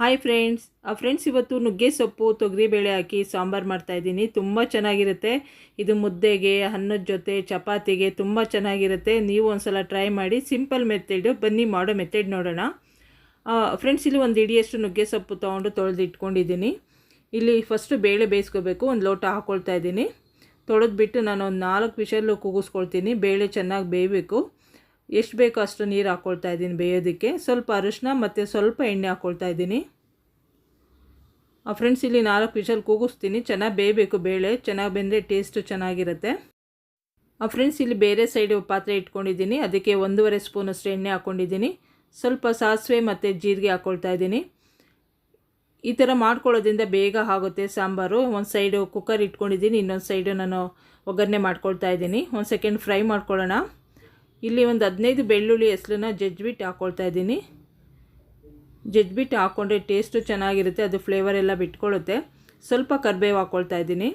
Hi friends ಆ friends ಇವತ್ತು ನುಗ್ಗೆ ಸೊಪ್ಪು, ತೊಗರಿಬೇಳೆ ಹಾಕಿ ಸಾಂಬಾರು ಮಾಡ್ತಾಯಿದ್ದೀನಿ ತುಂಬ ಚೆನ್ನಾಗಿರುತ್ತೆ. ಇದು ಮುದ್ದೆಗೆ, ಅನ್ನದ ಜೊತೆ, ಚಪಾತಿಗೆ ತುಂಬ ಚೆನ್ನಾಗಿರುತ್ತೆ. ನೀವು ಒಂದ್ಸಲ ಟ್ರೈ ಮಾಡಿ ಸಿಂಪಲ್ ಮೆಥೆಡು ಬನ್ನಿ ಮಾಡೋ ಮೆಥಡ್ ನೋಡೋಣ. ಫ್ರೆಂಡ್ಸ್ ಇಲ್ಲಿ ಒಂದು ಇಡಿಯಷ್ಟು ನುಗ್ಗೆ ಸೊಪ್ಪು ತೊಗೊಂಡು ತೊಳೆದು ಇಟ್ಕೊಂಡಿದ್ದೀನಿ ಇಲ್ಲಿ ಫಸ್ಟು ಬೇಳೆ ಬೇಯಿಸ್ಕೋಬೇಕು. ಒಂದು ಲೋಟ ಹಾಕ್ಕೊಳ್ತಾ ಇದ್ದೀನಿ. ತೊಳೆದ್ಬಿಟ್ಟು ನಾನು ಒಂದು ನಾಲ್ಕು ವಿಷಲ್ಲು ಕೂಗಿಸ್ಕೊಳ್ತೀನಿ ಬೇಳೆ ಚೆನ್ನಾಗಿ ಬೇಯಬೇಕು. ಎಷ್ಟು ಬೇಕೋ ಅಷ್ಟು ನೀರು ಹಾಕ್ಕೊಳ್ತಾ ಇದ್ದೀನಿ ಬೇಯೋದಕ್ಕೆ. ಸ್ವಲ್ಪ ಅರಿಶಿನ ಮತ್ತು ಸ್ವಲ್ಪ ಎಣ್ಣೆ ಹಾಕ್ಕೊಳ್ತಾ ಇದ್ದೀನಿ. ಫ್ರೆಂಡ್ಸ್ ಇಲ್ಲಿ ನಾಲ್ಕು ವಿಷಲ್ ಕೂಗಿಸ್ತೀನಿ. ಚೆನ್ನಾಗಿ ಬೇಯಬೇಕು ಬೇಳೆ. ಚೆನ್ನಾಗಿ ಬೆಂದರೆ ಟೇಸ್ಟು ಚೆನ್ನಾಗಿರುತ್ತೆ. ಆ ಫ್ರೆಂಡ್ಸ್ ಇಲ್ಲಿ ಬೇರೆ ಸೈಡು ಪಾತ್ರೆ ಇಟ್ಕೊಂಡಿದ್ದೀನಿ. ಅದಕ್ಕೆ ಒಂದೂವರೆ ಸ್ಪೂನಷ್ಟು ಎಣ್ಣೆ ಹಾಕ್ಕೊಂಡಿದ್ದೀನಿ ಸ್ವಲ್ಪ ಸಾಸಿವೆ ಮತ್ತು ಜೀರಿಗೆ ಹಾಕ್ಕೊಳ್ತಾ ಇದ್ದೀನಿ. ಈ ಥರ ಮಾಡ್ಕೊಳ್ಳೋದ್ರಿಂದ ಬೇಗ ಆಗುತ್ತೆ ಸಾಂಬಾರು. ಒಂದು ಸೈಡು ಕುಕ್ಕರ್ ಇಟ್ಕೊಂಡಿದ್ದೀನಿ. ಇನ್ನೊಂದು ಸೈಡು ನಾನು ಒಗ್ಗರಣೆ ಮಾಡ್ಕೊಳ್ತಾ ಇದ್ದೀನಿ. ಒಂದು ಸೆಕೆಂಡ್ ಫ್ರೈ ಮಾಡ್ಕೊಳ್ಳೋಣ. ಇಲ್ಲಿ ಒಂದು ಹದಿನೈದು ಬೆಳ್ಳುಳ್ಳಿ ಹೆಸ್ರನ್ನ ಜಜ್ಬಿಟ್ಟು ಹಾಕ್ಕೊಳ್ತಾ ಇದ್ದೀನಿ. ಜಜ್ಬಿಟ್ಟು ಹಾಕ್ಕೊಂಡ್ರೆ ಟೇಸ್ಟು ಚೆನ್ನಾಗಿರುತ್ತೆ, ಅದು ಫ್ಲೇವರ್ ಎಲ್ಲ ಬಿಟ್ಕೊಳ್ಳುತ್ತೆ. ಸ್ವಲ್ಪ ಕರ್ಬೇವು ಹಾಕ್ಕೊಳ್ತಾ ಇದ್ದೀನಿ.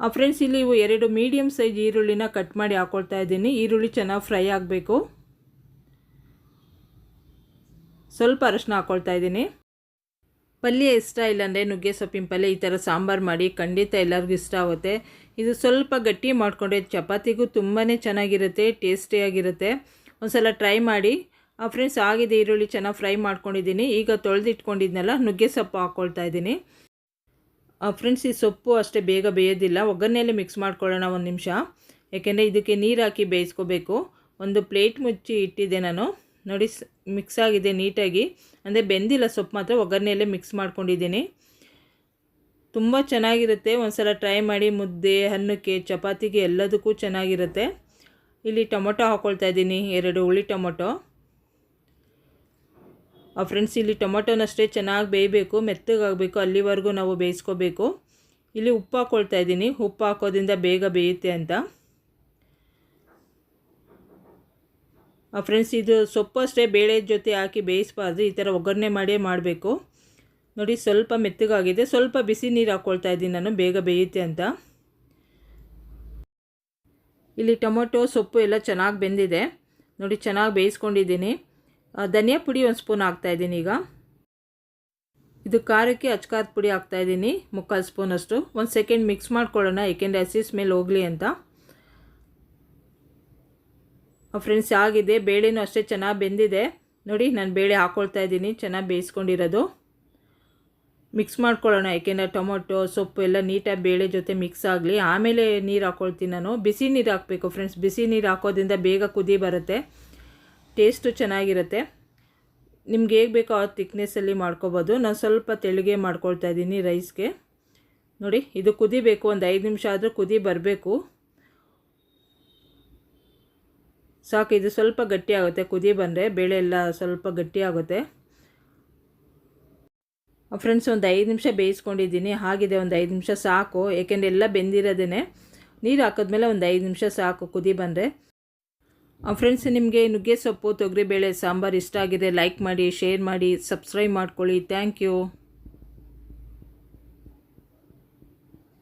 ಆ ಫ್ರೆಂಡ್ಸ್ ಇಲ್ಲಿ ಇವು ಎರಡು ಮೀಡಿಯಮ್ ಸೈಜ್ ಈರುಳ್ಳಿನ ಕಟ್ ಮಾಡಿ ಹಾಕ್ಕೊಳ್ತಾ ಇದ್ದೀನಿ. ಈರುಳ್ಳಿ ಚೆನ್ನಾಗಿ ಫ್ರೈ ಆಗಬೇಕು. ಸ್ವಲ್ಪ ಅರಶಿನ ಹಾಕ್ಕೊಳ್ತಾ ಇದ್ದೀನಿ. ಪಲ್ಯ ಇಷ್ಟ ಇಲ್ಲಾಂದರೆ ನುಗ್ಗೆ ಸೊಪ್ಪಿನ ಪಲ್ಯ ಈ ಥರ ಸಾಂಬಾರು ಮಾಡಿ ಖಂಡಿತ ಎಲ್ಲರಿಗೂ ಇಷ್ಟ ಆಗುತ್ತೆ. ಇದು ಸ್ವಲ್ಪ ಗಟ್ಟಿ ಮಾಡಿಕೊಂಡ್ರೆ ಚಪಾತಿಗೂ ತುಂಬಾ ಚೆನ್ನಾಗಿರುತ್ತೆ ಟೇಸ್ಟಿಯಾಗಿರುತ್ತೆ ಒಂದು ಸಲ ಟ್ರೈ ಮಾಡಿ. ಫ್ರೆಂಡ್ಸ್ ಆಗಿದೆ ಈರುಳ್ಳಿ ಚೆನ್ನಾಗಿ ಫ್ರೈ ಮಾಡ್ಕೊಂಡಿದ್ದೀನಿ. ಈಗ ತೊಳೆದಿಟ್ಕೊಂಡಿದ್ನಲ್ಲ ನುಗ್ಗೆ ಸೊಪ್ಪು ಹಾಕ್ಕೊಳ್ತಾ ಇದ್ದೀನಿ ಫ್ರೆಂಡ್ಸ್ ಈ ಸೊಪ್ಪು ಅಷ್ಟೇ ಬೇಗ ಬೇಯೋದಿಲ್ಲ, ಒಗ್ಗರಣೆಯಲ್ಲೇ ಮಿಕ್ಸ್ ಮಾಡ್ಕೊಳ್ಳೋಣ ಒಂದು ನಿಮಿಷ. ಯಾಕೆಂದರೆ ಇದಕ್ಕೆ ನೀರು ಹಾಕಿ ಬೇಯಿಸ್ಕೋಬೇಕು. ಒಂದು ಪ್ಲೇಟ್ ಮುಚ್ಚಿ ಇಟ್ಟಿದ್ದೆ ನಾನು. ನೋಡಿ ಮಿಕ್ಸ್ ಆಗಿದೆ ನೀಟಾಗಿ. ಅಂದರೆ ಬೆಂದಿಲ್ಲ ಸೊಪ್ಪು ಮಾತ್ರ ಒಗ್ಗರಣೆಯಲ್ಲೇ ಮಿಕ್ಸ್ ಮಾಡ್ಕೊಂಡಿದ್ದೀನಿ. ತುಂಬ ಚೆನ್ನಾಗಿರುತ್ತೆ. ಒಂದು ಸಲ ಟ್ರೈ ಮಾಡಿ ಮುದ್ದೆ ಅನ್ನಕ್ಕೆ ಚಪಾತಿಗೆ ಎಲ್ಲದಕ್ಕೂ ಚೆನ್ನಾಗಿರುತ್ತೆ. ಇಲ್ಲಿ ಟೊಮೊಟೊ ಹಾಕ್ಕೊಳ್ತಾ ಇದ್ದೀನಿ, ಎರಡು ಹುಳಿ ಟೊಮೊಟೊ. ಫ್ರೆಂಡ್ಸ್ ಇಲ್ಲಿ ಟೊಮೊಟೊನಷ್ಟೇ ಚೆನ್ನಾಗಿ ಬೇಯಬೇಕು, ಮೆತ್ತಗಾಗಬೇಕು, ಅಲ್ಲಿವರೆಗೂ ನಾವು ಬೇಯಿಸ್ಕೋಬೇಕು. ಇಲ್ಲಿ ಉಪ್ಪು ಹಾಕ್ಕೊಳ್ತಾ ಇದ್ದೀನಿ. ಉಪ್ಪು ಹಾಕೋದ್ರಿಂದ ಬೇಗ ಬೇಯುತ್ತೆ ಅಂತ ಆ ಫ್ರೆಂಡ್ಸ್ ಇದು ಸೊಪ್ಪು ಅಷ್ಟೇ ಬೇಳೆ ಜೊತೆ ಹಾಕಿ ಬೇಯಿಸಬಾರ್ದು, ಈ ಥರ ಒಗ್ಗರಣೆ ಮಾಡಿಯೇ ಮಾಡಬೇಕು. ನೋಡಿ, ಸ್ವಲ್ಪ ಮೆತ್ತಗಾಗಿದೆ. ಸ್ವಲ್ಪ ಬಿಸಿ ನೀರು ಹಾಕ್ಕೊಳ್ತಾ ಇದ್ದೀನಿ ನಾನು, ಬೇಗ ಬೇಯುತ್ತೆ ಅಂತ. ಇಲ್ಲಿ ಟೊಮೊಟೊ, ಸೊಪ್ಪು ಎಲ್ಲ ಚೆನ್ನಾಗಿ ಬೆಂದಿದೆ. ನೋಡಿ, ಚೆನ್ನಾಗಿ ಬೇಯಿಸ್ಕೊಂಡಿದ್ದೀನಿ. ಧನಿಯಾ ಪುಡಿ ಒಂದು ಸ್ಪೂನ್ ಹಾಕ್ತಾಯಿದ್ದೀನಿ ಈಗ. ಇದು ಖಾರಕ್ಕೆ ಅಚ್ಕಾರದ ಪುಡಿ ಹಾಕ್ತಾಯಿದ್ದೀನಿ ಮುಕ್ಕಾಲು ಸ್ಪೂನಷ್ಟು. ಒಂದು ಸೆಕೆಂಡ್ ಮಿಕ್ಸ್ ಮಾಡ್ಕೊಳ್ಳೋಣ, ಏಕೆಂದರೆ ಹಸಿ ಸ್ಮೆಲ್ ಹೋಗಲಿ ಅಂತ. ಫ್ರೆಂಡ್ಸ್, ಆಗಿದೆ. ಬೇಳೆನೂ ಅಷ್ಟೇ ಚೆನ್ನಾಗಿ ಬೆಂದಿದೆ. ನೋಡಿ, ನಾನು ಬೇಳೆ ಹಾಕ್ಕೊಳ್ತಾ ಇದ್ದೀನಿ. ಚೆನ್ನಾಗಿ ಬೇಯಿಸ್ಕೊಂಡಿರೋದು. ಮಿಕ್ಸ್ ಮಾಡ್ಕೊಳ್ಳೋಣ. ಯಾಕೆಂದರೆ ಟೊಮೊಟೊ, ಸೊಪ್ಪು ಎಲ್ಲ ನೀಟಾಗಿ ಬೇಳೆ ಜೊತೆ ಮಿಕ್ಸ್ ಆಗಲಿ. ಆಮೇಲೆ ನೀರು ಹಾಕ್ಕೊಳ್ತೀನಿ ನಾನು. ಬಿಸಿ ನೀರು ಹಾಕಬೇಕು ಫ್ರೆಂಡ್ಸ್. ಬಿಸಿ ನೀರು ಹಾಕೋದ್ರಿಂದ ಬೇಗ ಕುದಿ ಬರುತ್ತೆ. ಟೇಸ್ಟು ಚೆನ್ನಾಗಿರುತ್ತೆ. ನಿಮ್ಗೆ ಹೇಗೆ ಬೇಕೋ ಆ ತಿಕ್ನೆಸ್ಸಲ್ಲಿ ಮಾಡ್ಕೋಬೋದು. ನಾನು ಸ್ವಲ್ಪ ತೆಳಿಗೆ ಮಾಡ್ಕೊಳ್ತಾ ಇದ್ದೀನಿ ರೈಸ್ಗೆ ನೋಡಿ, ಇದು ಕುದಿಬೇಕು. ಒಂದು ಐದು ನಿಮಿಷ ಆದರೂ ಕುದಿ ಬರಬೇಕು. ಸಾಕು, ಇದು ಸ್ವಲ್ಪ ಗಟ್ಟಿ ಆಗುತ್ತೆ. ಕುದಿ ಬಂದರೆ ಬೇಳೆ ಎಲ್ಲ ಸ್ವಲ್ಪ ಗಟ್ಟಿ ಆಗುತ್ತೆ. ಫ್ರೆಂಡ್ಸ್ ಒಂದು ಐದು ನಿಮಿಷ ಬೇಯಿಸ್ಕೊಂಡಿದ್ದೀನಿ. ಹಾಗಿದೆ, ಒಂದು ಐದು ನಿಮಿಷ ಸಾಕು. ಏಕೆಂದರೆ ಎಲ್ಲ ಬೆಂದಿರೋದೇ ನೀರು ಹಾಕಿದ್ಮೇಲೆ ಒಂದು ಐದು ನಿಮಿಷ ಸಾಕು, ಕುದಿ ಬಂದರೆ. ಫ್ರೆಂಡ್ಸ್ ನಿಮಗೆ ನುಗ್ಗೆ ಸೊಪ್ಪು, ತೊಗರಿಬೇಳೆ, ಸಾಂಬಾರು ಇಷ್ಟ ಆಗಿದೆ ಲೈಕ್ ಮಾಡಿ ಶೇರ್ ಮಾಡಿ ಸಬ್ಸ್ಕ್ರೈಬ್ ಮಾಡ್ಕೊಳ್ಳಿ. Thank you